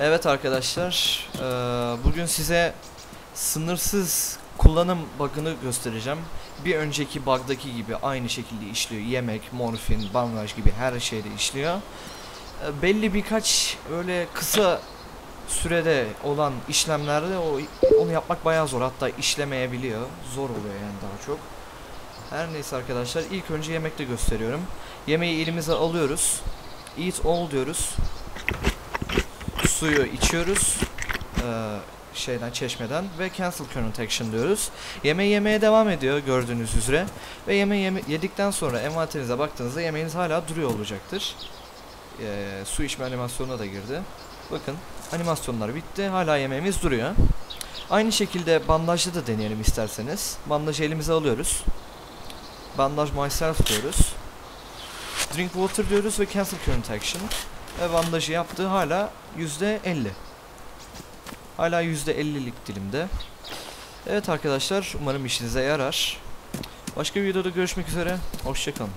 Evet arkadaşlar, eee, bugün size sınırsız kullanım bug'ını göstereceğim. Bir önceki bug'daki gibi aynı şekilde işliyor. Yemek, morfin, bandaj gibi her şeyde işliyor. Eee, belli birkaç öyle kısa sürede olan işlemlerde o onu yapmak bayağı zor. Hatta işlemeyebiliyor. Zor oluyor yani daha çok. Her neyse arkadaşlar ilk önce yemekte gösteriyorum. Yemeği elimize alıyoruz. Eat all diyoruz suyu içiyoruz eee, şeyden çeşmeden ve cancel current action diyoruz. Yemeği yemeye devam ediyor gördüğünüz üzere ve yemeği yeme- yedikten sonra envanterinize baktığınızda yemeğiniz hala duruyor olacaktır. Eee, su içme animasyonuna da girdi. Bakın animasyonlar bitti hala yemeğimiz duruyor. Aynı şekilde bandajlı da deneyelim isterseniz. Bandajı elimize alıyoruz. Bandaj myself diyoruz. Drink water diyoruz ve cancel current action ve bandajı yaptı hala yüzde 50. Hala yüzde 50'lik dilimde. Evet arkadaşlar umarım işinize yarar. Başka bir videoda görüşmek üzere. Hoşçakalın.